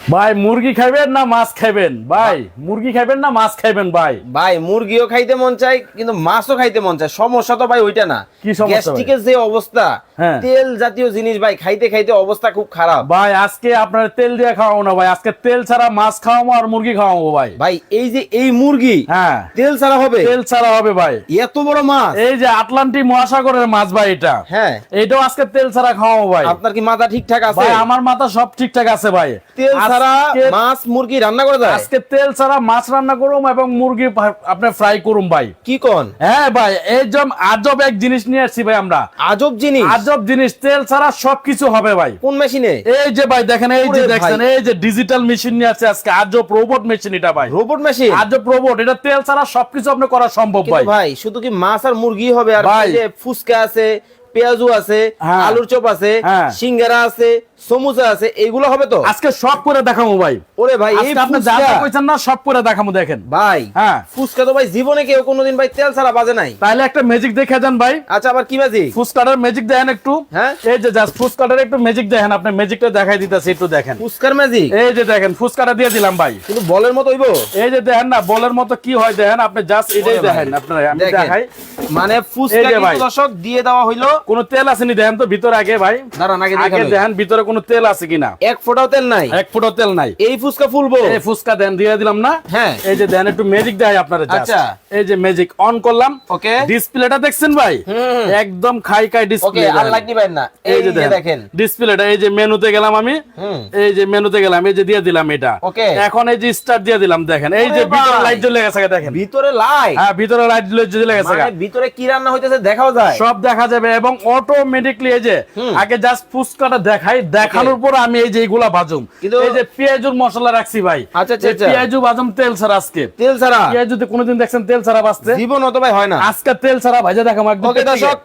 ভাই মুরগি খাইবেন না মাছ খাইবেন? ভাই মুরগি খাইবেন না মাছ খাইবেন ভাই? ভাই মুরগিও খাইতে মন চাই কিন্তু মাছও খাইতে মন চায়। সমস্যা তো ভাই ওইটা না। কি সমস্যা গ্যাস্ট্রিকের যে অবস্থা হ্যাঁ। তেল জাতীয় জিনিস ভাই খাইতে খাইতে অবস্থা খুব খারাপ। ভাই আজকে আপনার তেল দিয়ে খাওয়াবো না ভাই। আজকে তেল ছাড়া মাছ খাওয়াবো আর মুরগি খাওয়াবো ভাই। ভাই এই যে এই মুরগি হ্যাঁ। তেল ছাড়া হবে? তেল ছাড়া হবে ভাই। এত বড় মাছ? এই যে আটলান্টিক মহাসাগরের মাছ ভাই এটা। হ্যাঁ। এটাও আজকে তেল ছাড়া খাওয়াবো ভাই। আপনার কি মাথা ঠিকঠাক আছে? ভাই আমার মাথা সব ঠিকঠাক আছে ভাই। তেল ছাড়া মাছ মুরগি রান্না করে দেয় আজকে তেল ছাড়া মাছ রান্না করুম এবং মুরগি আপনি ফ্রাই করুম ভাই। কি কোন? হ্যাঁ ভাই এই যে আজব এক জিনিস নিয়ে আসছি ভাই আমরা। আজব জিনিস? আজব জিনিস তেল ছাড়া সবকিছু হবে ভাই। কোন মেশিনে? এই যে ভাই দেখেন এই যে দেখছেন এই যে ডিজিটাল মেশিন নিয়ে আছে আজকে আজব রোবট মেশিন এটা ভাই। রোবট মেশিন আজব রোবট এটা তেল ছাড়া সবকিছু আপনি করা সম্ভব ভাই। ভাই শুধু কি মাছ আর মুরগি হবে? আর। ফুচকা আছে পেঁয়াজু আছে হ্যাঁ। আলুর চপ আছে হ্যাঁ। সিঙ্গারা আছে সমুচা আছে এইগুলো হবে তো? আজকে সব করে দেখাবো ভাই। ওরে ভাই এই আপনি যা কইছেন না সব করে দেখাবো দেখেন। ভাই হ্যাঁ। ফুচকা তো ভাই জীবনে কেউ কোনোদিন ভাই তেল ছাড়া বাজে নাই। তাহলে একটা ম্যাজিক দেখে যান ভাই। আচ্ছা আবার কি বাজি ফুসকাটার ম্যাজিক দেখেন একটু। হ্যাঁ। এই যে জাস্ট ফুসকাটার একটু ম্যাজিক দেখেন আপনি ম্যাজিকটা দেখাই দিতেছি একটু দেখেন। ফুচকার ম্যাজিক এই যে দেখেন ফুসকাটা দিয়ে দিলাম ভাই। কিন্তু বলের মতো হইবো? এই যে দেখেন না বলের মতো কি হয় দেখেন আপনি জাস্ট এটাই দেখেন আপনারা আমি দেখাই। মানে ফুচকা দর্শক দিয়ে দেওয়া হইল। কোনো তেল আসেনি দেখেন তো ভিতরে আগে ভাই। দাঁড়ান আগে দেখেন। ভিতরে কোনো তেল আছে কিনা? এক ফোঁটাও তেল নাই। এক তেল নাই। এই ফুচকা ফুলবো। এই ফুসকা দেন দিয়ে দিলাম না? হ্যাঁ। এই যে দেন একটু ম্যাজিক আপনারা আচ্ছা। এই যে ম্যাজিক অন করলাম। ওকে। ডিসপ্লেটা দেখছেন ভাই? একদম খাই খাই ডিসপ্লে আর লাইট না। এই যে দেখেন। ডিসপ্লেটা এই যে মেনুতে গেলাম আমি। এই যে মেনুতে গেলাম এই যে দিয়ে দিলাম এটা। ওকে। এখন এই যে স্টার্ট দিয়ে দিলাম দেখেন। এই যে ভিতরে লাইট জ্বলে গেছে দেখেন। ভিতরে লাইট হ্যাঁ ভিতরে লাইট জ্বলে গেছে মানে ভিতরে কি রান্না হইতেছে দেখাও যায়। সব দেখা যাবে এবং অটোমেটিকলি এই যে আগে জাস্ট ফুচকাটা দেখাই দেখানোর পর আমি এই যে এইগুলা বাজুম এই যে পেঁয়াজুর মশলা রাখছি ভাই। আচ্ছা, আচ্ছা, আচ্ছা। পেঁয়াজু বাজুম তেল ছাড়া আজকে। তেল ছাড়া? পেঁয়াজুতে কোনোদিন দেখছেন তেল ছাড়া বাজতে জীবন অত ভাই হয় না। আজকে তেল ছাড়া ভাইজা দেখাম একদম ওকে, দর্শক,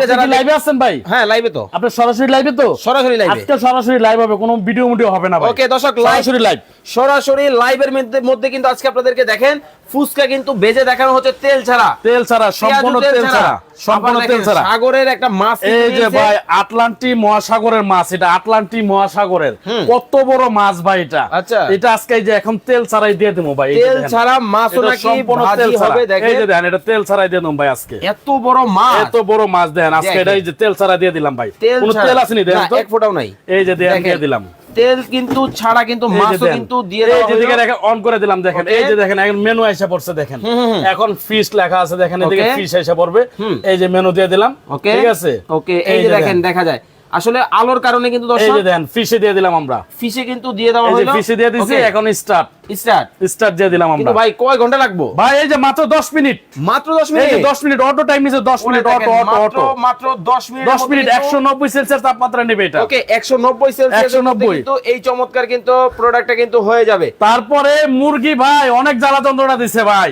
তে যারা লাইভে আছেন ভাই? হ্যাঁ লাইভে তো। আপনি সরাসরি লাইভে তো? সরাসরি লাইভে আজকে সরাসরি লাইভ হবে কোনো ভিডিও মুডিও হবে না ভাই। ওকে দর্শক লাইভ সরাসরি লাইভ সরাসরি লাইভের মধ্যে মধ্যে কিন্তু আজকে আপনাদেরকে দেখেন ফুচকা কিন্তু বেজে দেখানো হচ্ছে তেল ছাড়া। তেল ছাড়া সম্পূর্ণ তেল ছাড়া। সাগরের একটা মাছ এই যে ভাই আটলান্টি মহাসাগরের মাছ এটা আটলান্টি মহাসাগরের। কত বড় মাছ ভাই এটা। আচ্ছা। এটা আজকে যে এখন তেল ছাড়াই দিয়ে দেবো ভাই তেল ছাড়া সম্পূর্ণ তেল হবে এই যে দেখেন এটা তেল ছাড়াই দিয়ে দেবো ভাই আজকে। এত বড় মাছ। এত বড় মাছ দেখেন আজকে এটা এই যে তেল ছাড়া দিয়ে দিলাম ভাই। তেল কোনো তেল আসেনি দেখেন তো? এক ফোঁটাও নাই। এই যে। দিয়ে দিলাম। তেল কিন্তু ছাড়া কিন্তু মাছও কিন্তু দিয়ে এই যে। দেখেন এখন অন করে দিলাম দেখেন। এই যে দেখেন এখন মেনু এসে পড়ছে দেখেন। এখন ফিশ লেখা আছে দেখেন এদিকে. ফিশ এসে পড়বে। এই যে মেনু দিয়ে দিলাম। ঠিক আছে? ওকে এই যে দেখেন দেখা যায়। আসলে আলোর কারণে কিন্তু এই দর্শক যে দেখেন ফিশে দিয়ে দিলাম আমরা। ফিশে কিন্তু দিয়ে দেওয়া এই হলো। ফিশে দিয়ে দিছি এখন স্টার্ট স্টার্ট স্টার্ট দিয়ে দিলাম আমরা। কিন্তু ভাই কয় ঘণ্টা লাগবো? ভাই এই যে মাত্র 10 মিনিট। মাত্র 10 মিনিট এই যে 10 মিনিট অটো টাইম নিছে 10 মিনিট অটো অটো অটো মাত্র 10 মিনিট 10 মিনিট 190 সেলসিয়াস তাপমাত্রা নেবে এটা। ওকে 190 সেলসিয়াস 190 কিন্তু এই চমৎকার কিন্তু প্রোডাক্টটা কিন্তু হয়ে যাবে। তারপরে মুরগি ভাই অনেক জ্বালা যন্ত্রণা দিছে ভাই।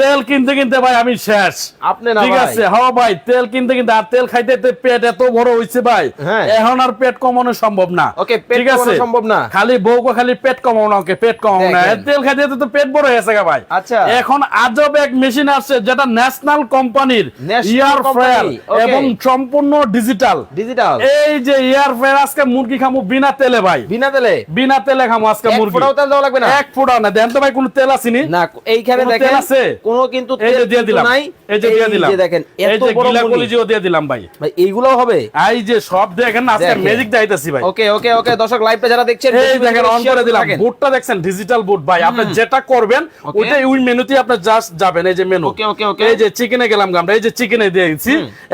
তেল কিনতে কিনতে ভাই আমি শেষ। আপনি না ঠিক আছে হ্যাঁ ভাই তেল কিনতে কিনতে আর তেল খাইতে খাইতে পেট এত বড় হইছে ভাই। হ্যাঁ। এখন আর পেট কমানো সম্ভব না। ওকে পেট ঠিক কমানো আছে? সম্ভব না। খালি বউকে খালি পেট কমাও ওকে পেট কমাও না। তেল খাইতে খাইতে তো পেট বড় হয়ে গেছে গা ভাই। আচ্ছা। এখন আজব এক মেশিন আসছে যেটা ন্যাশনাল কোম্পানির ইয়ার ফ্রায়ার এবং সম্পূর্ণ ডিজিটাল। ডিজিটাল। এই যে ইয়ার ফ্রায়ার আজকে মুরগি খামু বিনা তেলে ভাই। বিনা তেলে? বিনা তেলে খামু আজকে মুরগি। ফোঁটাও তেল দেওয়া লাগবে না? এক ফোঁটা না। দেন তো ভাই কোনো তেল আসেনি। না এইখানে দেখেন আছে? কোনো কিন্তু তেল দিয়ে দিলাম। নাই। এই যে দিয়ে দিলাম যে দেখেন এত বড় গিলা মুরগি। দিয়ে দিলাম ভাই। ভাই এইগুলো হবে? এই যে সব দেখেন না আজকে ম্যাজিক দেখাইতাছি ভাই। ওকে ওকে ওকে দর্শক লাইভটা যারা দেখছেন এই দেখেন অন করে দিলাম। বুটটা দেখছেন ডিজিটাল বুট ভাই। আপনি যেটা করবেন. ওইটাই ওই মেনুতে আপনি জাস্ট যাবেন। এই যে মেনু Okay, okay, okay. এই যে চিকেনে গেলাম আমরা। এই যে চিকেনে দিয়েছি।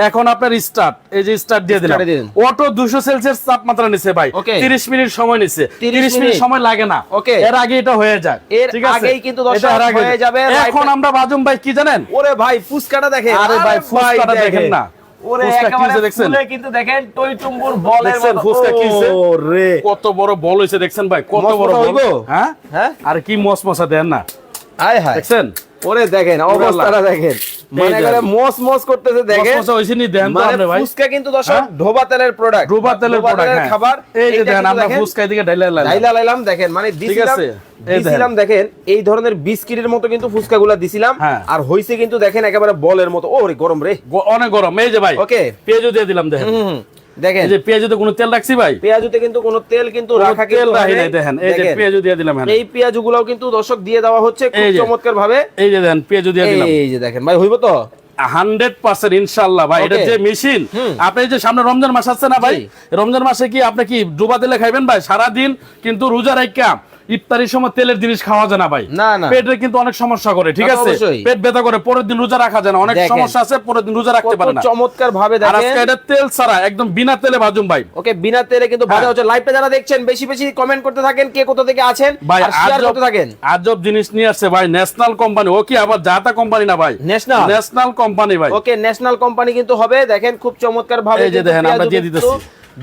এখন আপনার স্টার্ট এই যে স্টার্ট দিয়ে দিলাম। অটো 200 সেলসিয়াস তাপমাত্রা নিছে ভাই। Okay. 30 মিনিট সময় নিছে। 30 30 মিনিট। সময় লাগে না। Okay. এর আগে এটা হয়ে যায় এর ঠিক আছে? আগেই কিন্তু দর্শক হয়ে যাবে, এখন আমরা বাজুম ভাই কি জানেন? ওরে ভাই ফুসকাটা দেখেন। আরে ভাই, ফুচকাটা দেখেন না। ওরে কি একেবারে হয়েছে ফুলে কিন্তু দেখেন টই টুম্বুর বলের মতো। ফুচকা কি ওরে। কত বড় বল হইছে দেখছেন ভাই কত বড় বল? হ্যাঁ? হ্যাঁ? আর কি মসমসা দেন না। আয় হায়। দেখছেন? ওরে দেখেন অবস্থাটা দেখেন। মানে মস মস করতেছে দেখেন। মসমসা হইছে নি দেন তো মানে আপনি ভাই। ফুচকা কিন্তু দর্শক হ্যাঁ? তেলের প্রোডাক্ট তেলের প্রোডাক্ট হ্যাঁ। খাবার এই যে দেখেন আমরা দিকে ঢাইলা লাইলা ডাইলা লাইলাম দেখেন মানে দিছিলাম দিছিলাম দেখেন। এই ধরনের বিস্কিটের মতো কিন্তু ফুচকাগুলা দিছিলাম হ্যাঁ। আর হইছে কিন্তু দেখেন একেবারে বলের মতো। ওরে গরম রে। অনেক গরম। এই যে ভাই ওকে পেঁয়াজও দিয়ে দিলাম দেখেন। দেখেন। যে পেঁয়াজুতে কোনো তেল রাখছি ভাই? পেঁয়াজুতে কিন্তু কোনো তেল কিন্তু কোনো রাখা তেল রাখি নাই। দেখেন এই যে পেঁয়াজু দিয়ে দিলাম। এই পেঁয়াজুগুলোও কিন্তু দর্শক দিয়ে দেওয়া হচ্ছে খুব চমৎকার ভাবে এই যে দেখেন পেঁয়াজু দিয়ে দিলাম। এই যে দেখেন ভাই হইব তো? হান্ড্রেড পার্সেন্ট ইনশাল্লাহ ভাই এটা যে মেশিন আপনি যে সামনে রমজান মাস আসছে না ভাই? রমজান মাসে কি আপনি কি ডুবা দিলে খাইবেন ভাই? সারাদিন কিন্তু রোজা রাখা ইফতারির সময় তেলের জিনিস খাওয়া যায় না ভাই। না, না। পেটের কিন্তু অনেক সমস্যা করে ঠিক আছে? পেট ব্যথা করে পরের দিন রোজা রাখা যায় না। অনেক সমস্যা আছে পরের দিন রোজা রাখতে পারে না। চমৎকার ভাবে আর আজকে এটা তেল ছাড়া একদম বিনা তেলে ভাজুম ভাই। ওকে বিনা তেলে কিন্তু ভাজা হ্যাঁ। হচ্ছে। লাইভটা যারা দেখছেন বেশি বেশি কমেন্ট করতে থাকেন কে কোথা থেকে আছেন ভাই আর শেয়ার করতে থাকেন। আজব জিনিস নিয়ে আসছে ভাই ন্যাশনাল কোম্পানি ও কি আবার জাতা কোম্পানি না ভাই? ন্যাশনাল ন্যাশনাল কোম্পানি ভাই। ওকে ন্যাশনাল কোম্পানি কিন্তু হবে। দেখেন খুব চমৎকার ভাবে এই যে দেখেন, আমরা দিয়ে দিতেছি।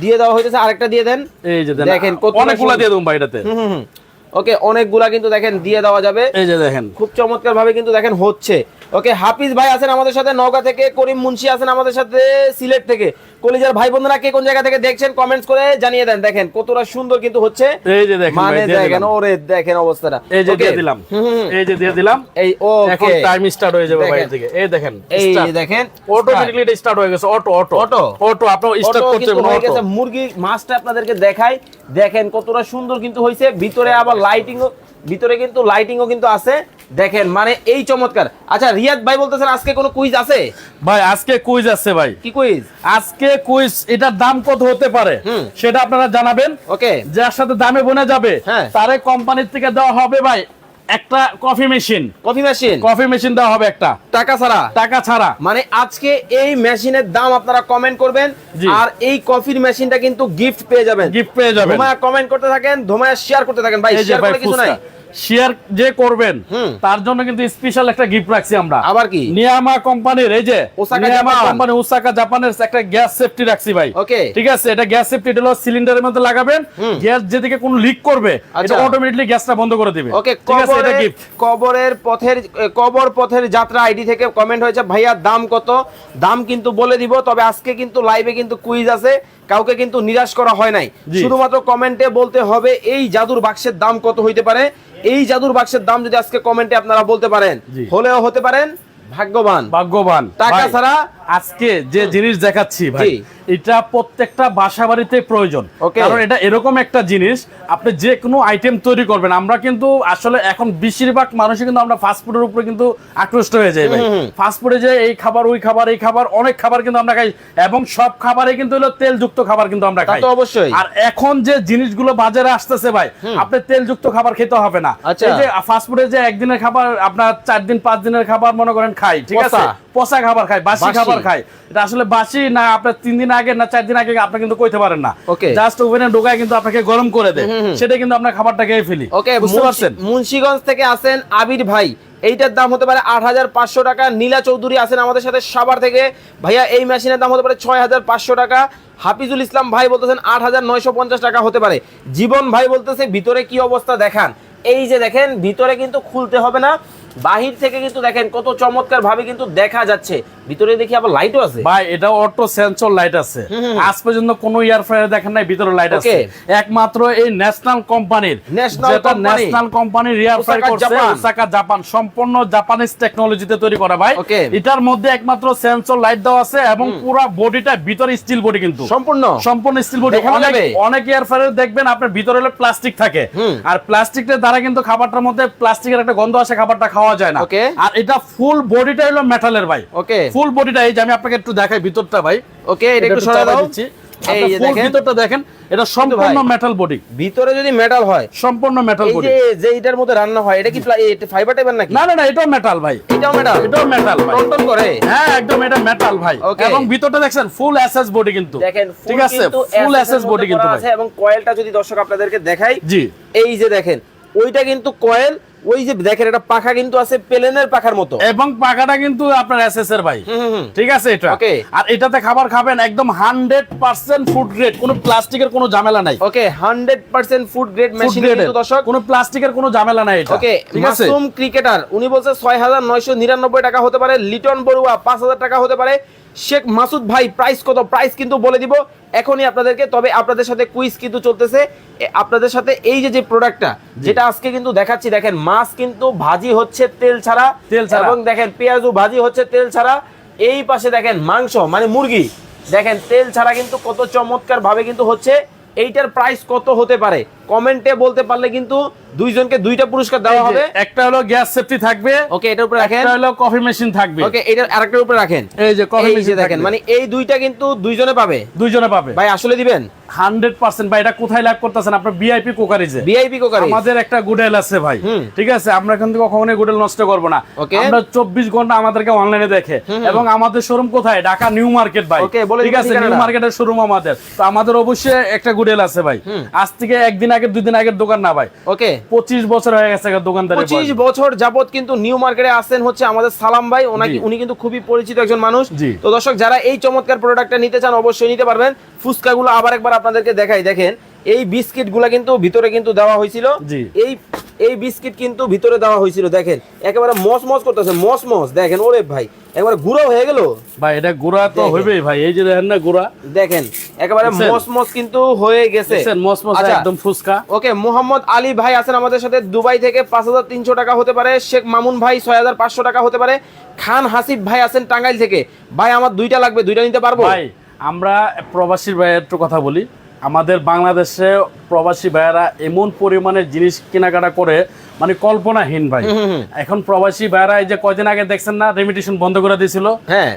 দিয়ে দেওয়া হইতেছে। আরেকটা দিয়ে দেন। এই যে দেখেন অনেকগুলা দিয়ে দেবো ভাই এটাতে। হুম হুম। ওকে অনেকগুলা কিন্তু দেখেন দিয়ে দেওয়া যাবে। এই যে দেখেন। খুব চমৎকার ভাবে কিন্তু দেখেন হচ্ছে। ওকে হাফিজ ভাই আছেন আমাদের সাথে নওগাঁ থেকে করিম মুন্সি আছেন আমাদের সাথে সিলেট থেকে। কলিজার ভাই বোনেরা কে কোন জায়গা থেকে দেখছেন কমেন্টস করে জানিয়ে দেন। দেখেন কতটা সুন্দর কিন্তু হচ্ছে। এই যে দেখেন মানে দেখেন ওরে দেখেন অবস্থাটা। এই যে দিয়ে দিলাম। এই যে দিয়ে দিলাম। এই ও এখন টাইম স্টার্ট হয়ে যাবে দেখেন। থেকে এই দেখেন এই দেখেন অটোমেটিক্যালি এটা স্টার্ট হয়ে গেছে। অটো অটো অটো অটো আপনার Auto স্টার্ট করতে হয়ে গেছে। মুরগি মাছটা আপনাদেরকে দেখাই। দেখেন কতটা সুন্দর কিন্তু হয়েছে ভিতরে আবার লাইটিংও ভিতরে কিন্তু লাইটিংও কিন্তু আছে। দেখেন মানে এই চমৎকার। আচ্ছা রিয়াদ ভাই বলতেছেন আজকে কোনো কুইজ আছে? ভাই আজকে কুইজ আছে ভাই। কি কুইজ আজকে কুইজ এটার দাম কত হতে পারে। সেটা আপনারা জানাবেন। ওকে। যার সাথে দামে বোনা যাবে হ্যাঁ। তারে কোম্পানির থেকে দেওয়া হবে ভাই একটা coffee machine. Coffee machine? Coffee machine দেওয়া হবে একটা। টাকা ছাড়া? টাকা ছাড়া। মানে আজকে এই মেশিনের দাম আপনারা কমেন্ট করবেন আর এই কফির মেশিনটা কিন্তু গিফট পেয়ে যাবেন। গিফট পেয়ে যাবেন। ধোমায়া কমেন্ট করতে থাকেন ধোমায়া শেয়ার করতে থাকেন। ভাই শেয়ার করে কিছু নাই। শেয়ার যে করবেন তার জন্য কিন্তু স্পেশাল একটা গিফট রাখছি আমরা। আবার কি? নিয়ামা কোম্পানির এই যে নিয়ামা কোম্পানি ওসাকা জাপানের একটা গ্যাস সেফটি রাখছি ভাই। ওকে ঠিক আছে এটা গ্যাস সেফটি হলো সিলিন্ডারের মধ্যে লাগাবেন। গ্যাস যেদিকে কোনো লিক করবে এটা আচ্ছা। অটোমেটিকলি গ্যাসটা বন্ধ করে দিবে। ওকে ঠিক আছে এটা গিফট কবরের পথের কবর পথের যাত্রা আইডি থেকে কমেন্ট হয়েছে ভাইয়া দাম কত? দাম কিন্তু বলে দিব তবে আজকে কিন্তু লাইভে কিন্তু কুইজ আছে কাউকে কিন্তু নিরাশ করা হয় নাই। শুধুমাত্র কমেন্টে বলতে হবে এই জাদুর বাক্সের দাম কত হইতে পারে? এই জাদুর বাক্সের দাম যদি আজকে কমেন্টে আপনারা বলতে পারেন হলেও হতে পারেন ভাগ্যবান। ভাগ্যবান। টাকা ছাড়া আজকে যে জিনিস দেখাচ্ছি ভাই। এটা প্রত্যেকটা বাসা বাড়িতে প্রয়োজন কারণ এটা এরকম একটা জিনিস আপনি যে কোনো আইটেম তৈরি করবেন আমরা কিন্তু আসলে এখন বেশিরভাগ মানুষই কিন্তু আমরা ফাস্ট ফুডের উপরে কিন্তু আকৃষ্ট হয়ে যাই ভাই হুম, হুম। ফাস্ট ফুডে যে এই খাবার ওই খাবার এই খাবার অনেক খাবার কিন্তু আমরা খাই এবং সব খাবারে কিন্তু হলো তেলযুক্ত খাবার কিন্তু আমরা খাই অবশ্যই। আর এখন যে জিনিসগুলো বাজারে আসতেছে ভাই আপনি তেলযুক্ত খাবার খেতে হবে না আচ্ছা। এই যে ফাস্ট ফুডে যে একদিনের খাবার আপনার চার দিন পাঁচ দিনের খাবার মনে করেন খাই ঠিক আছে পচা। খাবার খায় বাসি। খাবার খায় এটা আসলে বাসি না আপনার তিন দিন আগে না চার দিন আগে আপনি কিন্তু কইতে পারেন না. জাস্ট ওভেনে ঢোকায় কিন্তু আপনাকে গরম করে দেয়। সেটা কিন্তু আপনার খাবারটা খেয়ে ফেলি। ওকে বুঝতে পারছেন? মুন্সিগঞ্জ থেকে আসেন আবির ভাই। এইটার দাম হতে পারে আট হাজার পাঁচশো টাকা। নীলা চৌধুরী আছেন আমাদের সাথে সাবার থেকে। ভাইয়া এই মেশিনের দাম হতে পারে ছয় হাজার পাঁচশো টাকা। হাফিজুল ইসলাম ভাই বলতেছেন আট হাজার নয়শো পঞ্চাশ টাকা হতে পারে। জীবন ভাই বলতেছে ভিতরে কি অবস্থা দেখান। এই যে দেখেন ভিতরে কিন্তু খুলতে হবে না। বাহির থেকে কিন্তু দেখেন কত চমৎকার ভাবে কিন্তু দেখা যাচ্ছে। ভিতরে দেখি আবার লাইটও আছে। ভাই এটা অটো সেন্সর লাইট আছে। আজ পর্যন্ত কোন ইয়ার ফ্রায়ার দেখেন নাই ভিতরে লাইট আছে। একমাত্র এই ন্যাশনাল কোম্পানির যেটা ন্যাশনাল কোম্পানির রিয়ার ফ্রাই ওসাকা করছে ওসাকা জাপান সম্পূর্ণ জাপানিজ টেকনোলজিতে তৈরি করা ভাই। এটার মধ্যে একমাত্র সেন্সর লাইট দেওয়া আছে এবং পুরো বডিটা ভিতরে স্টিল বডি কিন্তু। সম্পূর্ণ? সম্পূর্ণ স্টিল বডি অনেক? অনেক এয়ার ফ্রায়ার দেখবেন আপনার ভিতরে হলো প্লাস্টিক থাকে। আর প্লাস্টিকের দ্বারা কিন্তু খাবারটার মধ্যে প্লাস্টিকের একটা গন্ধ আসে খাবারটা খাওয়া যায় না। আর এটা ফুল বডিটা হলো মেটালের ভাই। ওকে ফুল বডিটা এই যে আমি আপনাকে একটু দেখাই ভিতরটা ভাই। ওকে এটা একটু সরাই দাও। এই যে দেখেন। ভিতরটা দেখেন এটা সম্পূর্ণ মেটাল বডি ভিতরে যদি মেটাল হয় সম্পূর্ণ মেটাল এই বডি যে যে এটার মধ্যে রান্না হয় এটা কি ফাইবার টাইপের নাকি? না না না এটাও মেটাল ভাই। এটাও মেটাল এটাও মেটাল ভাই। টনটন করে? হ্যাঁ একদম এটা মেটাল ভাই। এবং ভিতরটা দেখছেন ফুল এসএস বডি কিন্তু। দেখেন ঠিক আছে? ফুল এসএস বডি কিন্তু ভাই। আছে এবং কয়েলটা যদি দর্শক আপনাদেরকে দেখাই জি। এই যে দেখেন ওইটা কিন্তু কয়েল ওই যে দেখেন এটা পাখা কিন্তু আছে প্লেনের পাখার মতো এবং পাকাটা কিন্তু আপনার এসএস এর ভাই। ঠিক আছে এটা Okay. আর এটাতে খাবার খাবেন একদম হান্ড্রেড পার্সেন্ট ফুড গ্রেড কোনো প্লাস্টিকের কোনো ঝামেলা নাই okay hundred percent food grade machine. কিন্তু দর্শক কোনো প্লাস্টিকের কোনো ঝামেলা নাই এটা ওকে ঠিক আছে মাসুম ক্রিকেটার উনি বলছে ছয় হাজার নয়শো নিরানব্বই টাকা হতে পারে লিটন বড়ুয়া পাঁচ হাজার টাকা হতে পারে শেখ মাসুদ ভাই প্রাইস কত? প্রাইস কিন্তু বলে দিব এখনই আপনাদেরকে। তবে আপনাদের সাথে কুইজ কিন্তু চলতেছে। আপনাদের সাথে এই যে যে প্রোডাক্টটা যেটা আজকে কিন্তু দেখাচ্ছি দেখেন মাছ কিন্তু ভাজি হচ্ছে তেল ছাড়া। তেল ছাড়া। এবং দেখেন পেঁয়াজু ভাজি হচ্ছে তেল ছাড়া। এই পাশে দেখেন মাংস মানে মুরগি। দেখেন তেল ছাড়া কিন্তু কত চমৎকার ভাবে কিন্তু হচ্ছে। এইটার প্রাইস কত হতে পারে? কমেন্টে বলতে পারলে কিন্তু দুইজনকে দুইটা পুরস্কার দেওয়া হবে। একটা হলো গ্যাস সেফটি থাকবে ওকে এটার উপরে রাখেন। একটা হলো কফি মেশিন থাকবে। ওকে এটার আরেকটার উপরে রাখেন। এই যে কফি মেশিন দেখেন মানে এই দুইটা কিন্তু দুইজনে পাবে। দুইজনে পাবে। ভাই আসলে দিবেন? হান্ড্রেড পার্সেন্ট ভাই এটা কোথায় লাভ করতেছেন? আপনার বিআইপি কোকারিজে ভিআইপি কোকারি আমাদের একটা গুডেল আছে ভাই। ঠিক আছে? আমরা এখান থেকে কখনোই গুডেল নষ্ট করব না। আমরা চব্বিশ ঘণ্টা আমাদেরকে অনলাইনে দেখে। এবং আমাদের শোরুম কোথায়? ঢাকা নিউ মার্কেট ভাই। ঠিক আছে? নিউ মার্কেটের শোরুম আমাদের। তো আমাদের অবশ্যই একটা গুডেল আছে ভাই। আজ থেকে একদিন আগে দুই দিন আগের দোকান না ভাই। ওকে। পঁচিশ বছর হয়ে গেছে দোকানদার পঁচিশ। বছর যাবত কিন্তু নিউ মার্কেটে আসেন হচ্ছে আমাদের সালাম ভাই। ওনাকে উনি কিন্তু খুবই পরিচিত একজন মানুষ। তো দর্শক যারা এই চমৎকার প্রোডাক্টটা নিতে চান অবশ্যই নিতে পারবেন। ফুচকাগুলো আবার একবার আপনাদেরকে দেখাই। দেখেন এই বিস্কিট কিন্তু ভিতরে কিন্তু দেওয়া হয়েছিল। এই এই বিস্কিট কিন্তু ভিতরে দেওয়া হয়েছিল দেখেন। একেবারে মস মস করতেছে মস মস দেখেন ওরে ভাই একবারে গুঁড়ো হয়ে গেল। ভাই এটা গুড়া তো দেখেন। ভাই এই যে দেখেন না গুড়া। দেখেন একেবারে মস মস কিন্তু হয়ে গেছে। মস মস আচ্ছা, একদম ফুসকা ওকে মোহাম্মদ আলী ভাই আছেন আমাদের সাথে দুবাই থেকে পাঁচ হাজার তিনশো টাকা হতে পারে। শেখ মামুন ভাই ছয় হাজার পাঁচশো টাকা হতে পারে। খান হাসিফ ভাই আছেন টাঙ্গাইল থেকে। ভাই আমার দুইটা লাগবে দুইটা নিতে পারব? ভাই আমরা প্রবাসী ভাইয়ের একটু কথা বলি। আমাদের বাংলাদেশে প্রবাসী ভাইয়েরা এমন পরিমাণের জিনিস কেনাকাটা করে মানে কল্পনাহীন ভাই। এখন প্রবাসী ভাইয়েরা এই যে কয়দিন আগে দেখছেন না রেমিটেশন বন্ধ করে দিয়েছিল? হ্যাঁ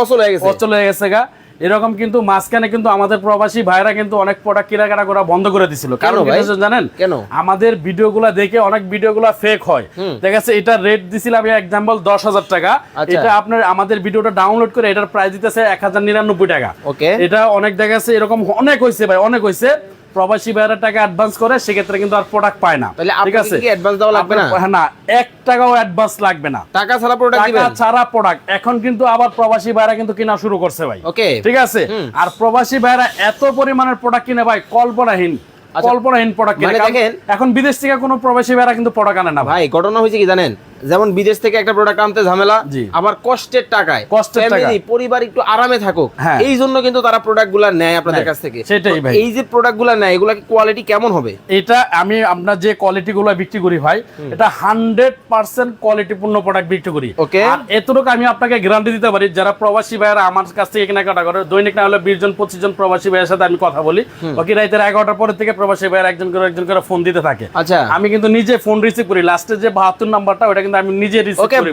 অচল হয়ে গেছে। অচল হয়ে গেছে গা। এরকম কিন্তু মাঝখানে কিন্তু আমাদের প্রবাসী ভাইরা কিন্তু অনেক প্রোডাক্ট কেনাকাটা করা বন্ধ করে দিছিল। কারণ ভাই? জানেন? কেন? আমাদের ভিডিওগুলো দেখে অনেক ভিডিওগুলো ফেক হয়। দেখা যাচ্ছে এটা রেট দিছিলাম এক্সাম্পল দশ হাজার টাকা। আচ্ছা। এটা আপনার আমাদের ভিডিওটা ডাউনলোড করে এটার প্রাইস দিতেছে এক হাজার নিরানব্বই টাকা। ওকে এটা অনেক দেখা যাচ্ছে এরকম অনেক হয়েছে ভাই অনেক হয়েছে প্রবাসী ভাইরা টাকা অ্যাডভান্স করে সেক্ষেত্রে কিন্তু আর প্রোডাক্ট পায় না। ঠিক আছে? অ্যাডভান্স দেওয়া লাগবে না? হ্যাঁ, না এক টাকাও অ্যাডভান্স লাগবে না। টাকা ছাড়া প্রোডাক্ট টাকা ছাড়া প্রোডাক্ট এখন কিন্তু আবার প্রবাসী ভাইরা কিন্তু কিনা শুরু করছে ভাই। ওকে। ঠিক আছে? আর প্রবাসী ভাইরা এত পরিমাণের প্রোডাক্ট কিনে ভাই কল্পনাহীন। আচ্ছা। কল্পনাহীন প্রোডাক্ট কিনে। মানে এখন বিদেশ থেকে কোনো প্রবাসী ভাইরা কিন্তু প্রোডাক্ট আনে না ভাই। ভাই ঘটনা হয়েছে কি জানেন? যেমন বিদেশ থেকে একটা প্রোডাক্ট আনতে ঝামেলা আবার কষ্টের টাকায়। Family, পরিবার একটু আরামে থাকুক। হ্যাঁ। এই জন্য কিন্তু তারা প্রোডাক্টগুলা নেয় আপনাদের কাছ থেকে। সেটাই ভাই। এই যে প্রোডাক্টগুলা নেয় এগুলা কোয়ালিটি কেমন হবে? এটা আমি আপনার যে কোয়ালিটি গুলো বিক্রি করি ভাই এটা হান্ড্রেড পার্সেন্ট কোয়ালিটিপূর্ণ প্রোডাক্ট বিক্রি করি. আর এতটুকু আমি আপনাকে গ্যারান্টি দিতে পারি যারা প্রবাসী ভাইয়েরা আমার কাছ থেকে কেনাকাটা করে দৈনিক না হলে বিশ জন পঁচিশ জন প্রবাসী ভাইয়ের সাথে আমি কথা বলি। বাকি রাতের এগারোটার পরে থেকে প্রবাসী ভাইয়ের একজন করে একজন করে ফোন দিতে থাকে। আচ্ছা। আমি কিন্তু নিজে ফোন রিসিভ করি। লাস্টে যে বাহাত্তর নাম্বারটা ওটা কিন্তু আমি নিজে রিসিভ ওকে করি।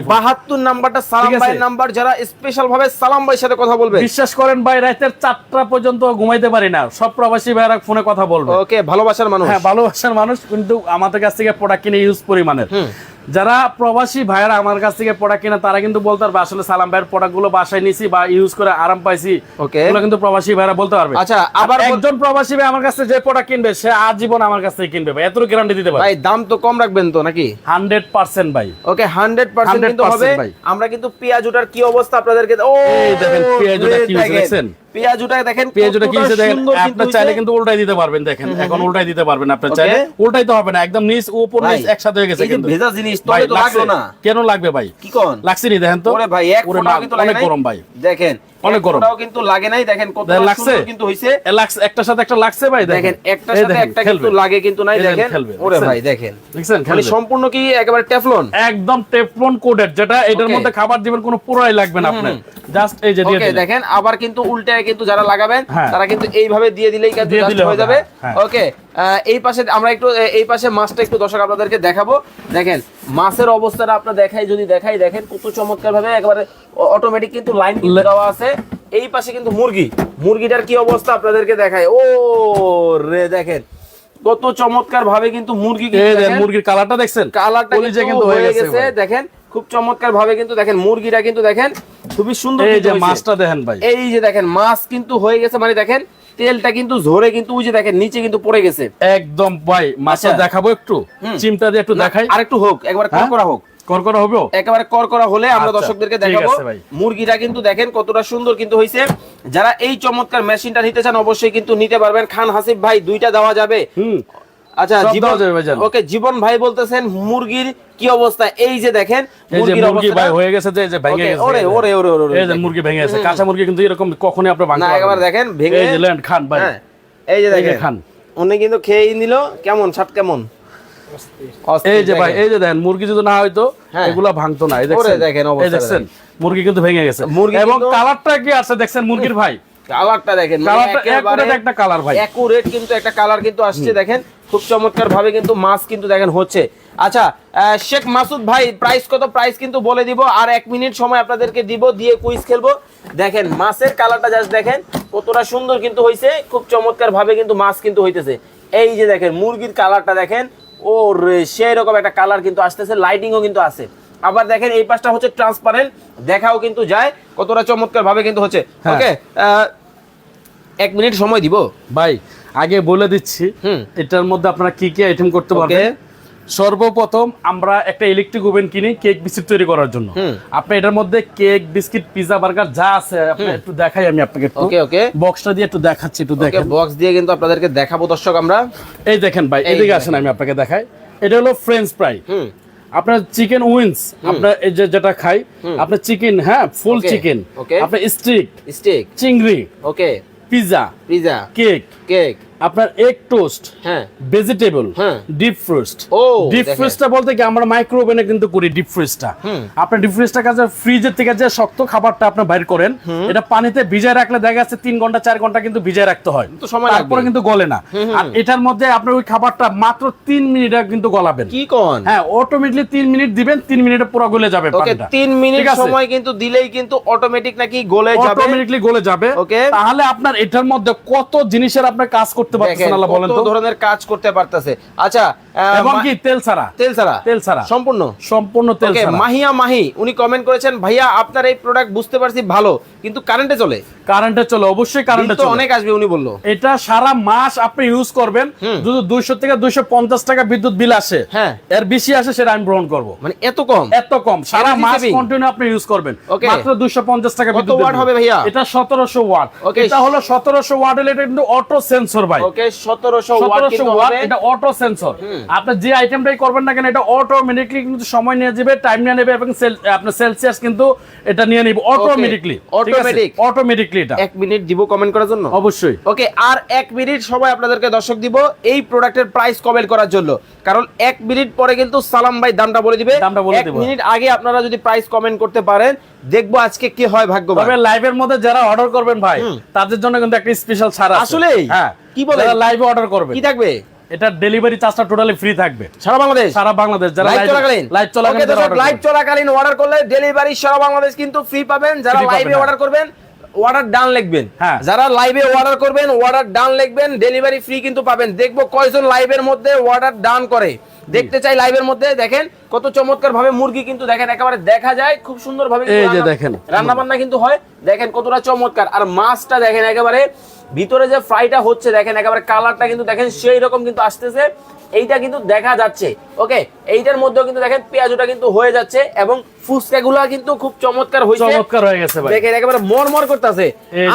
নাম্বারটা সালাম ভাই নাম্বার যারা স্পেশাল ভাবে সালাম ভাইয়ের সাথে কথা বলবে। বিশ্বাস করেন ভাই রাতের চারটা পর্যন্ত ঘুমাইতে পারি না। সব প্রবাসী ভাইরা ফোনে কথা বলবে। ওকে ভালোবাসার মানুষ। হ্যাঁ ভালোবাসার মানুষ কিন্তু আমাদের কাছ থেকে প্রোডাক্ট কিনে ইউজ পরিমাণের। যারা প্রবাসী ভাইয়েরা আমার কাছ থেকে প্রোডাক্ট কিনে তারা কিন্তু বলতে পারবে আসলে সালাম ভাইয়ের প্রোডাক্টগুলো বাসায় নিছি বা ইউজ করে আরাম পাইছি. কিন্তু প্রবাসী ভাইয়েরা বলতে পারবে। আচ্ছা, আবার একজন প্রবাসী ভাই আমার কাছ যে প্রোডাক্ট কিনবে সে আজীবন আমার কাছ থেকে কিনবে ভাই এতটুকু গ্যারান্টি দিতে পারে ভাই দাম তো কম রাখবেন তো নাকি? হান্ড্রেড পার্সেন্ট ভাই। ওকে হান্ড্রেড পার্সেন্ট কিন্তু হবে। আমরা কিন্তু পেঁয়াজুটার কি অবস্থা আপনাদেরকে ও দেখেন, পেঁয়াজুটা কি হয়েছে দেখেন। পেঁয়াজুটা দেখেন পেঁয়াজটা কি দেখেন আপনার চাইলে কিন্তু উল্টাই দিতে পারবেন দেখেন। এখন উল্টাই দিতে পারবেন আপনার চাইলে। উল্টাই তো হবে না একদম নিচ উপর নিচ একসাথে হয়ে গেছে কিন্তু। ভেজা জিনিস তো লাগল না। কেন লাগবে ভাই? কি কোন? দেখেন তো। ওরে ভাই এক ওরে কিন্তু লাগে অনেক গরম ভাই। দেখেন অনেক গরম। কিন্তু লাগে নাই দেখেন কত লাগছে? কিন্তু হইছে। লাগছে একটার সাথে একটা লাগছে ভাই দেখেন। একটার সাথে একটা কিন্তু লাগে কিন্তু নাই দেখেন, ওরে ভাই দেখেন। দেখছেন মানে সম্পূর্ণ কি একেবারে টেফলন একদম টেফলন কোটেড যেটা এটার মধ্যে খাবার দিবেন কোনো পুরাই লাগবে না আপনার। জাস্ট এই যে দিয়ে দেখেন আবার কিন্তু উল্টায় কিন্তু যারা লাগাবেন হ্যাঁ। তারা কিন্তু এইভাবে দিয়ে দিলেই just হয়ে যাবে। হ্যাঁ। ওকে এই পাশে আমরা একটু এই পাশে মাছটা একটু দর্শক আপনাদেরকে দেখাবো। দেখেন মাছের অবস্থাটা আপনার দেখাই যদি দেখাই দেখেন কত চমৎকার ভাবে একেবারে অটোমেটিক কিন্তু লাইন দেওয়া আছে। এই পাশে কিন্তু মুরগি। মুরগিটার কি অবস্থা আপনাদেরকে দেখায় ও রে দেখেন কত চমৎকার ভাবে কিন্তু মুরগি মুরগির কালারটা দেখছেন? কালারটা কিন্তু হয়ে গেছে দেখেন খুব চমৎকার ভাবে কিন্তু দেখেন মুরগিটা কিন্তু দেখেন খুবই সুন্দর এই যে মাছটা দেখেন ভাই। এই যে দেখেন মাছ কিন্তু হয়ে গেছে মানে দেখেন তেলটা কিন্তু ঝরে কিন্তু ওই যে দেখেন নিচে কিন্তু পড়ে গেছে। একদম ভাই মাছটা আচ্ছা। দেখাবো একটু? চিমটা দিয়ে একটু দেখাই। আর একটু হোক একবার হ্যাঁ? করা হোক। করকরা হবে? একেবারে কর করা হলে আমরা আচ্ছা, দর্শকদেরকে দেখাবো। মুরগিটা কিন্তু দেখেন কতটা সুন্দর কিন্তু হয়েছে যারা এই চমৎকার মেশিনটা নিতে চান অবশ্যই কিন্তু নিতে পারবেন। খান হাসিফ ভাই দুইটা দেওয়া যাবে। হুম। আচ্ছা জীবন ওকে জীবন ভাই বলতেছেন মুরগির কি অবস্থা? এই যে দেখেন মুরগির ভাই হয়ে গেছে যে ভেঙে গেছে ওরে, ওরে, ওরে, ওরে, এই যে মুরগি ভেঙে গেছে। কাঁচা মুরগি কিন্তু এরকম আপনি ভাঙতে না একবার দেখেন ভেঙে এই যে ল্যান্ড খান ভাই। হ্যাঁ এই যে দেখেন খান। উনি কিন্তু খেয়েই নিল কেমন স্বাদ কেমন? এই যে ভাই এই যে দেখেন মুরগি যদি না হয়তো হ্যাঁ। এগুলা ভাঙতো না এই দেখেন এই দেখছেন? মুরগি কিন্তু ভেঙে গেছে। মুরগি এবং কালারটা কি আছে দেখছেন মুরগির ভাই? কালারটা দেখেন মানে কালারটা একটা কালার ভাই। অ্যাকুরেট কিন্তু একটা কালার কিন্তু আসছে দেখেন। খুব চমৎকার ভাবে কিন্তু মাছ কিন্তু দেখেন হচ্ছে। আচ্ছা শেখ মাসুদ ভাই প্রাইস কত? প্রাইস কিন্তু বলে দিব আর এক মিনিট সময় আপনাদেরকে দিব দিয়ে কুইজ খেলব। দেখেন মাছের কালারটা জাস্ট দেখেন কতটা সুন্দর কিন্তু হয়েছে খুব চমৎকার ভাবে কিন্তু মাছ কিন্তু হইতেছে। এই যে দেখেন মুরগির কালারটা দেখেন ও সেই রকম একটা কালার কিন্তু আসতেছে লাইটিংও কিন্তু আছে। আবার দেখেন এই পাশটা হচ্ছে ট্রান্সপারেন্ট দেখাও কিন্তু যায় কতটা চমৎকার ভাবে কিন্তু হচ্ছে। হ্যাঁ। ওকে এক মিনিট সময় দিব। ভাই আগে বলে দিচ্ছি এটার মধ্যে আপনারা কি কি আইটেম করতে পারবেন? সর্বপ্রথম আমরা একটা ইলেকট্রিক ওভেন কিনি কেক বিস্কিট তৈরি করার জন্য। আপনি এটার মধ্যে কেক বিস্কিট পিজা বার্গার যা আছে আপনি একটু দেখাই আমি আপনাকে ওকে ওকে। বক্সটা দিয়ে একটু দেখাচ্ছি একটু দেখেন। বক্স দিয়ে কিন্তু আপনাদেরকে দেখাবো দর্শক আমরা। এই দেখেন ভাই এদিকে আসেন আমি আপনাকে দেখাই। এটা হলো ফ্রেঞ্চ ফ্রাই হুম। আপনার চিকেন উইংস আপনার এই যে যেটা খাই আপনার চিকেন হ্যাঁ ফুল চিকেন. আপনার স্টিক স্টেক চিংড়ি। Okay. Pizza pizza cake cake আপনার এগ টোস্ট হ্যাঁ। ভেজিটেবল হ্যাঁ। ডিপ ফ্রোস্ট ও, ডিপ। ফ্রোস্টটা বলতে কি আমরা মাইক্রো ওভেনে কিন্তু করি ডিপ ফ্রোস্টটা আপনি ডিপ ফ্রোস্টটা কাছে ফ্রিজের থেকে যে শক্ত খাবারটা আপনি বাইর করেন এটা পানিতে ভিজায় রাখলে দেখা যাচ্ছে তিন ঘণ্টা চার ঘণ্টা কিন্তু ভিজায় রাখতে হয়। তো সময় লাগবে। তারপরে কিন্তু গলে না। আর এটার মধ্যে আপনার ওই খাবারটা মাত্র তিন মিনিটে কিন্তু গলাবেন। কি কোন? হ্যাঁ অটোমেটিকলি তিন মিনিট দিবেন তিন মিনিটে পুরো গলে যাবে ওকে পানিটা। তিন মিনিট সময় কিন্তু দিলেই কিন্তু অটোমেটিক নাকি গলে যাবে? অটোমেটিকলি গলে যাবে. তাহলে আপনার এটার মধ্যে কত জিনিসের আপনার কাজ করতে দেখেন পারতেছেন আল্লাহ বলেন তো। ধরনের কাজ করতে পারতেছে। আচ্ছা এবং কি? তেল ছাড়া। তেল ছাড়া। তেল ছাড়া। সম্পূর্ণ। সম্পূর্ণ তেল ছাড়া। মাহিয়া মাহি উনি কমেন্ট করেছেন ভাইয়া আপনার এই প্রোডাক্ট বুঝতে পারছি ভালো কিন্তু কারেন্টে চলে। কারেন্টে চলে অবশ্যই কারেন্টে চলে। অনেক আসবে উনি বলল। এটা সারা মাস আপনি ইউজ করবেন। যদি দুইশো থেকে দুইশো পঞ্চাশ টাকা বিদ্যুৎ বিল আসে হ্যাঁ। এর বেশি আসে সেটা আমি গ্রহণ করব। মানে এত কম? এত কম। সারা মাস কন্টিনিউ আপনি ইউজ করবেন। মাত্র দুইশো পঞ্চাশ টাকা বিদ্যুৎ watt হবে ভাইয়া? এটা সতেরোশো ওয়াট Okay. এটা হলো সতেরোশো ওয়াট হলে এটা কিন্তু অটো সেন্সর ভাই। ওকে সতেরোশো ওয়াট সতেরোশো কিন্তু হবে। এটা অটো সেন্সর আপনি যে আইটেমটাই করবেন না কেন এটা অটোমেটিকলি কিন্তু সময় নিয়ে যাবে টাইম নিয়ে নেবে এবং আপনার সেলসিয়াস কিন্তু এটা নিয়ে নিবে অটোমেটিকলি Automatic. অটোমেটিকলি এটা। এক মিনিট দিব কমেন্ট করার জন্য? অবশ্যই। ওকে আর এক মিনিট সময় আপনাদেরকে দর্শক দিব এই প্রোডাক্টের প্রাইস কমেন্ট করার জন্য। কারণ এক মিনিট পরে কিন্তু সালাম ভাই দামটা বলে দিবে। দামটা বলে দিব। মিনিট আগে আপনারা যদি প্রাইস কমেন্ট করতে পারেন দেখব আজকে কি হয় ভাগ্যবান। তবে লাইভের মধ্যে যারা অর্ডার করবেন ভাই তাদের জন্য কিন্তু একটা স্পেশাল ছাড় আছে। আসলেই? হ্যাঁ। কি বলে যারা লাইভে অর্ডার করবে। কি থাকবে? এটা ডেলিভারি চার্জটা টোটালি ফ্রি থাকবে। সারা বাংলাদেশ? সারা বাংলাদেশ যারা লাইভ চলাকালীন? লাইভ চলাকালীন লাইভ চলাকালীন অর্ডার করলে ডেলিভারি সারা বাংলাদেশ কিন্তু ফ্রি পাবেন। যারা লাইভে হ্যাঁ। অর্ডার করবেন অর্ডার ডান লিখবেন। হ্যাঁ। যারা লাইভে অর্ডার করবেন অর্ডার ডান লিখবেন ডেলিভারি ফ্রি কিন্তু পাবেন। দেখব কয়জন লাইভের মধ্যে অর্ডার ডান করে। দেখতে চাই লাইভের মধ্যে দেখেন কত চমৎকার ভাবে মুরগি কিন্তু দেখেন একেবারে দেখা যায় খুব সুন্দর ভাবে এই যে দেখেন। রান্না বান্না কিন্তু হয়। দেখেন কতটা চমৎকার। আর মাছটা দেখেন একেবারে ভিতরে যে ফ্রাইটা হচ্ছে দেখেন একেবারে কালারটা কিন্তু দেখেন সেই রকম কিন্তু আসতেছে। এইটা কিন্তু দেখা যাচ্ছে। ওকে এইটার মধ্যেও কিন্তু দেখেন পেঁয়াজটা কিন্তু হয়ে যাচ্ছে এবং ফুচকাগুলো কিন্তু খুব চমৎকার হয়েছে। চমৎকার হয়ে গেছে ভাই। দেখেন একেবারে মরমর করতেছে।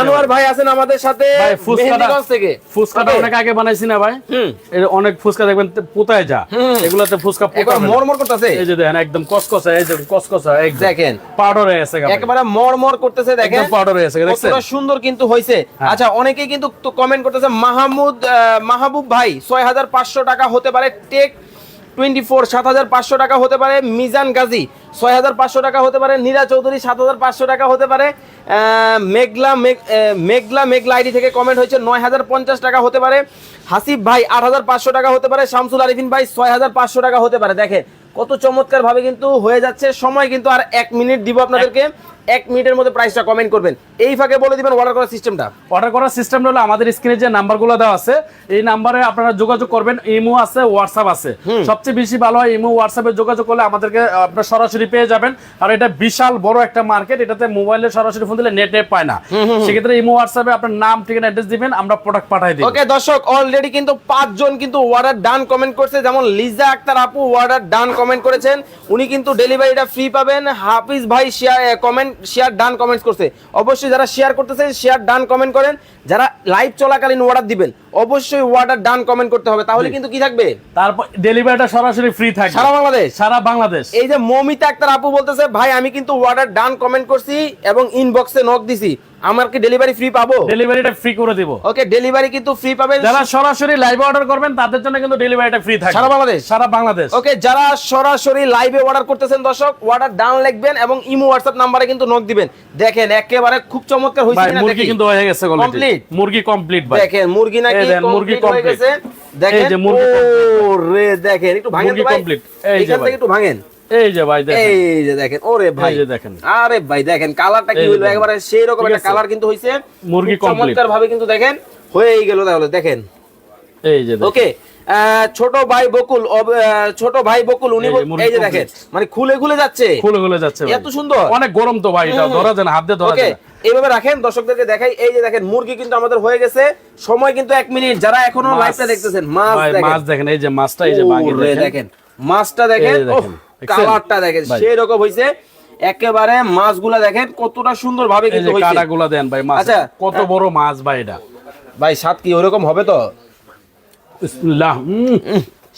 আনোয়ার ভাই। আছেন আমাদের সাথে ভাই ফুচকাটা থেকে। ফুচকাটা? অনেক আগে বানাইছি না ভাই। অনেক ফুচকা দেখবেন পোতায় যা। এগুলাতে ফুচকা না। মরমর করতেছে এই যে দেখেন একদম কসকসা এই যে কসকসা একদম দেখেন পাউডার হয়ে গেছে। একেবারে মরমর করতেছে দেখেন powder হয়ে গেছে, দেখছেন? কতটা সুন্দর কিন্তু হয়েছে হ্যাঁ। আচ্ছা অনেকেই কিন্তু কমেন্ট করতেছে মাহমুদ মাহবুব ভাই ছয় হাজার পাঁচশো টাকা হতে পারে টেক টোয়েন্টি ফোর সাত হাজার পাঁচশো টাকা হতে পারে, মিজান গাজী ছয় হাজার পাঁচশো টাকা হতে পারে, নীরা চৌধুরী সাত হাজার পাঁচশো টাকা হতে পারে মেঘলা মেঘ মেঘলা মেঘলা আইডি থেকে কমেন্ট হয়েছে, নয় হাজার পঞ্চাশ টাকা হতে পারে হাসিব ভাই আট হাজার পাঁচশো টাকা হতে পারে, শামসুল আরিফিন ভাই ছয় হাজার পাঁচশো টাকা হতে পারে। দেখেন, কত চমৎকার ভাবে কিন্তু হয়ে যাচ্ছে, সময় কিন্তু আর এক মিনিট দিব আপনাদেরকে। এক মিনিটের মধ্যে প্রাইসটা কমেন্ট করবেন। এই ফাঁকে বলে দিবেন অর্ডার করার সিস্টেমটা অর্ডার করার সিস্টেম হলো আমাদের স্ক্রিনে যে নাম্বারগুলো দেওয়া আছে এই নাম্বারে আপনারা যোগাযোগ করবেন ইমো আছে হোয়াটসঅ্যাপ আছে। সবচেয়ে বেশি ভালো হয় ইমো হোয়াটসঅ্যাপে যোগাযোগ করলে আমাদেরকে আপনার সরাসরি পেয়ে যাবেন। আর এটা বিশাল বড় একটা মার্কেট এটাতে মোবাইলে সরাসরি ফোন দিলে নেটে পায় না। সেক্ষেত্রে ইমো হোয়াটসঅ্যাপে আপনার নাম ঠিকানা অ্যাড্রেস দিবেন আমরা প্রোডাক্ট পাঠাই দিই। ওকে দর্শক অলরেডি কিন্তু পাঁচজন কিন্তু অর্ডার ডান কমেন্ট করছে। যেমন লিজা আক্তার আপু অর্ডার ডান কমেন্ট করেছেন। উনি কিন্তু ডেলিভারিটা ফ্রি পাবেন। হাফিজ ভাই share comment share done comments করছে। অবশ্যই যারা শেয়ার করতেছেন শেয়ার ডান কমেন্ট করেন। যারা লাইভ চলাকালীন অর্ডার দিবেন অবশ্যই অর্ডার ডান কমেন্ট করতে হবে। তাহলে কিন্তু কি থাকবে? তারপর ডেলিভারিটা সরাসরি ফ্রি থাকবে। সারা বাংলাদেশ? সারা বাংলাদেশ। এই যে মমিতা আক্তার আপু বলতেছে ভাই আমি কিন্তু অর্ডার ডান কমেন্ট করছি এবং ইনবক্সে নক দিছি। আমার কি ডেলিভারি ফ্রি পাবো? ডেলিভারিটা ফ্রি করে দিব। ওকে ডেলিভারি কিন্তু ফ্রি পাবেন যারা সরাসরি লাইভে অর্ডার করবেন তাদের জন্য কিন্তু ডেলিভারিটা ফ্রি থাকবে। সারা বাংলাদেশ? সারা বাংলাদেশ। ওকে যারা সরাসরি লাইভে অর্ডার করতেছেন দর্শক অর্ডার ডাউন লিখবেন এবং ইমো হোয়াটসঅ্যাপ নাম্বারে কিন্তু নক দিবেন। দেখেন একেবারে খুব চমৎকার হয়েছে ভাই কিনা মুরগি কিন্তু হয়ে গেছে Complete? মুরগি কমপ্লিট ভাই। দেখেন মুরগি নাকি মুরগি কমপ্লিট হয়ে গেছে। দেখেন এই যে মুরগি ও রে দেখেন একটু ভাঙেন ভাই। complete। এই যে থেকে একটু ভাঙেন। এই যে ভাই দেখেন এই যে দেখেন ওরে ভাই যে দেখেন। আরে ভাই দেখেন কালারটা কি দেখেন। সেই রকম একটা কালার কিন্তু হইছে মুরগি চমৎকার ভাবে কিন্তু দেখেন হয়েই গেল তাহলে দেখেন এই যে ওকে ছোট ভাই বকুল ছোট ভাই বকুল উনি এই যে। দেখেন মানে খুলে খুলে যাচ্ছে খুলে খুলে যাচ্ছে এত সুন্দর। অনেক গরম তো ভাই এটা। ধরা যায় হাত দিয়ে ধরা যায় এইভাবে রাখেন দর্শকদেরকে দেখাই এই যে দেখেন মুরগি কিন্তু আমাদের হয়ে গেছে সময় কিন্তু এক মিনিট যারা এখনও। লাইভটা দেখতেছেন মাছ দেখেন মাছ দেখেন এই যে মাছটা এই যে দেখেন মাছটা দেখেন কালারটা দেখেন। সেই রকম হইছে। একেবারে মাছগুলা দেখেন কতটা সুন্দর ভাবে কিন্তু হইছে। কাটাগুলা দেন ভাই মাছ। আচ্ছা, কত বড় মাছ ভাই এটা। ভাই স্বাদ কি ওরকম হবে তো? বিসমিল্লাহ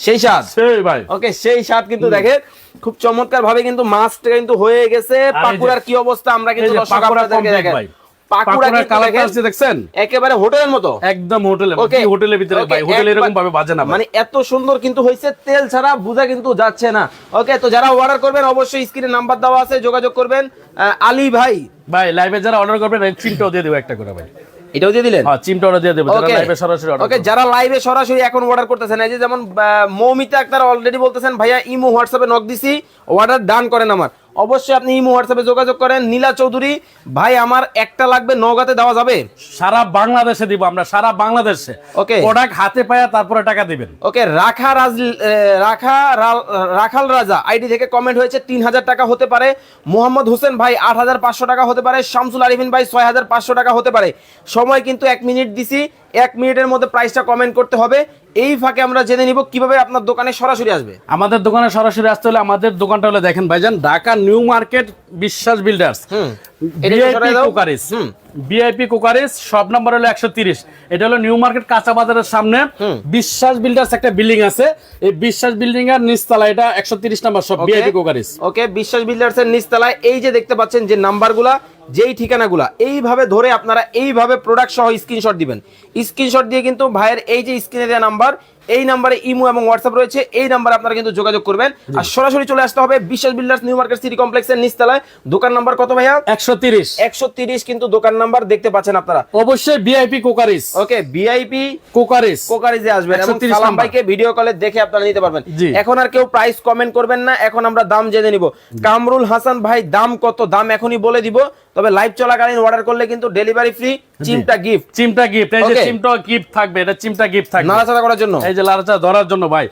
সেই স্বাদ? সেই ভাই। ওকে সেই স্বাদ কিন্তু দেখেন খুব চমৎকার ভাবে কিন্তু মাছটা কিন্তু হয়ে গেছে। পাকুড়ার কি অবস্থা? আমরা কিন্তু দর্শক আপনাদেরকে দেখেন। পাকুড়া পাকুড়ার কিন্তু কালারটা দেখেন আছে দেখছেন? একেবারে হোটেলের মতো। একদম হোটেলে ওকে হোটেলের ভিতরে ভাই? হোটেলে এরকম ভাবে বাজে না মানে এত সুন্দর কিন্তু তেল ছাড়া বোঝা কিন্তু যাচ্ছে না। ওকে তো যারা অর্ডার করবেন অবশ্যই স্ক্রিনে নাম্বার দেওয়া আছে যোগাযোগ করবেন। আলী ভাই। ভাই লাইভে যারা অর্ডার করবেন দিয়ে দেবো একটা করে ভাই। এটাও দিয়ে দিলেন? হ্যাঁ চিমটা order দিয়ে দেবো। যারা লাইভে সরাসরি অর্ডার ওকে যারা লাইভে সরাসরি এখন অর্ডার করতেছেন এই যে যেমন মৌমিতা আক্তার অলরেডি বলতেছেন ভাইয়া ইমো হোয়াটসঅ্যাপে নক দিছি অর্ডার ডান করেন আমার। অবশ্যই আপনি ইমো হোয়াটসঅ্যাপে যোগাযোগ করেন। নীলা চৌধুরী ভাই আমার একটা লাগবে নওগাঁতে দেওয়া যাবে? সারা বাংলাদেশে দিব আমরা সারা বাংলাদেশে। ওকে। প্রোডাক্ট হাতে পায়া তারপরে টাকা দিবেন। ওকে রাখা রাজ রাখা রাখাল রাজা আইডি থেকে কমেন্ট হয়েছে তিন হাজার টাকা হতে পারে। মোহাম্মদ হোসেন ভাই আট হাজার পাঁচশো টাকা হতে পারে। শামসুল আরিফিন ভাই ছয় হাজার পাঁচশো টাকা হতে পারে। সময় কিন্তু এক মিনিট দিছি। এক মিনিটের মধ্যে প্রাইসটা কমেন্ট করতে হবে। এই ফাঁকে আমরা জেনে নিব কীভাবে আপনার দোকানে সরাসরি আসবে। আমাদের দোকানে সরাসরি আসতে হলে আমাদের দোকানটা হলে দেখেন ভাইজান Dhaka new market Biswas builders হুম এটা একটু সরাই বিআইপি কুকারিস হুম। বিআইপি কুকারিস সব নাম্বার হলো একশো তিরিশ। এটা হলো নিউ মার্কেট কাঁচা বাজারের সামনে। বিশ্বাস বিল্ডার্স একটা বিল্ডিং আছে। এই বিশ্বাস বিল্ডিং এর নিচতলা এটা একশো তিরিশ নাম্বার সব বিআইপি কুকারিস ওকে বিশ্বাস নিচতলায় এই যে দেখতে পাচ্ছেন যে নাম্বারগুলা যেই ঠিকানাগুলা এইভাবে ধরে আপনারা এইভাবে প্রোডাক্ট সহ স্ক্রিনশট দিবেন। স্ক্রিনশট দিয়ে কিন্তু ভাইয়ের এই যে স্ক্রিনে দেওয়া নাম্বার এই নাম্বারে ইমো এবং হোয়াটসঅ্যাপ রয়েছে এই নাম্বারে আপনারা কিন্তু যোগাযোগ করবেন। আর সরাসরি চলে আসতে হবে বিশ্বাস বিল্ডার্স নিউ মার্কেট সিটি কমপ্লেক্সের নিচতলায়। দোকান নাম্বার কত ভাইয়া? একশো তিরিশ। একশো তিরিশ কিন্তু দোকান নাম্বার দেখতে পাচ্ছেন আপনারা। অবশ্যই BIP cookeries okay VIP cookeries কোকারিজে আসবেন এবং 130 সালাম। ভাইকে ভিডিও কলে দেখে আপনারা নিতে পারবেন। এখন আর কেউ প্রাইস কমেন্ট করবেন না এখন আমরা দাম জেনে নিব। কামরুল হাসান ভাই দাম কত? দাম এখনই বলে দিব। তবে লাইভ চলাকালীন অর্ডার করলে কিন্তু ডেলিভারি ফ্রি চিমটা গিফট চিমটা গিফট এই যে চিমটা গিফট থাকবে এটা চিমটা গিফট থাকবে। নাড়াচাড়া করার জন্য? এই যে লালচা ধরার জন্য ভাই।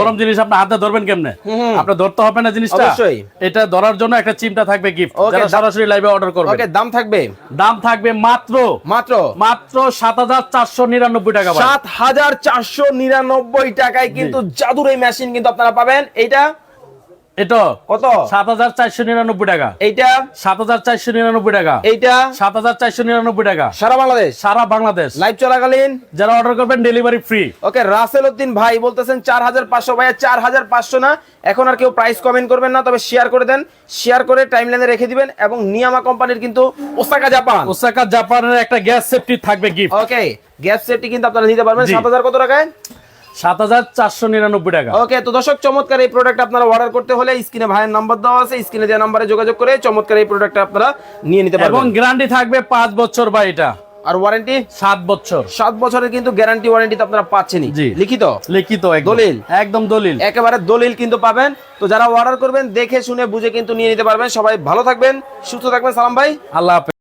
গরম জিনিস আপনি হাতে ধরবেন কেমনে? আপনি ধরতে হবে না জিনিসটা? অবশ্যই। এটা ধরার জন্য একটা চিমটা থাকবে গিফট যারা সরাসরি লাইভে অর্ডার করবে ওকে দাম থাকবে? দাম থাকবে মাত্র? মাত্র? মাত্র সাত হাজার চারশো নিরানব্বই টাকা ভাই। সাত হাজার চারশো নিরানব্বই টাকায় কিন্তু জাদুর এই মেশিন কিন্তু আপনারা পাবেন। এইটা এটা? কত? সাত হাজার চারশো নিরানব্বই টাকা। এইটা? সাত হাজার চারশো নিরানব্বই টাকা। এইটা? সাত হাজার চারশো নিরানব্বই টাকা। সারা বাংলাদেশ? সারা বাংলাদেশ। লাইভ চলাকালীন? যারা অর্ডার করবেন delivery free okay Rasel Uddin ভাই বলতেছেন চার হাজার পাঁচশো ভাইয়া চার হাজার পাঁচশো না। এখন আর কেউ প্রাইস কমেন্ট করবেন না তবে শেয়ার করে দেন। শেয়ার করে টাইম লাইনে রেখে দিবেন এবং নিয়ামা কোম্পানির কিন্তু ওসাকা জাপান ওসাকা জাপানের একটা গ্যাস সেফটি থাকবে গিফট ওকে গ্যাস সেটটি কিন্তু আপনারা নিতে পারবেন। সাত হাজার কত টাকায়? সাত হাজার চারশো নিরানব্বই টাকা। ওকে তো দর্শক চমৎকার এই প্রোডাক্ট আপনারা অর্ডার করতে হলে স্ক্রিনে ভাইয়ের নাম্বার দেওয়া আছে স্ক্রিনে দেওয়া নাম্বারে যোগাযোগ করে চমৎকার এই প্রোডাক্ট আপনারা নিয়ে নিতে এবং গ্যারান্টি থাকবে পাঁচ বছর বা এটা। আর ওয়ারেন্টি সাত বছর। সাত বছরের কিন্তু গ্যারান্টি ওয়ারেন্টি আপনারা পাচ্ছেনই। লিখিত? লিখিত একদম। দলিল। একদম দলিল। একেবারে দলিল কিন্তু পাবেন। তো যারা অর্ডার করবেন দেখে শুনে বুঝে কিন্তু নিয়ে নিতে পারবেন। সবাই ভালো থাকবেন সুস্থ থাকবেন। সালাম ভাই। আল্লাহ হাফেজ।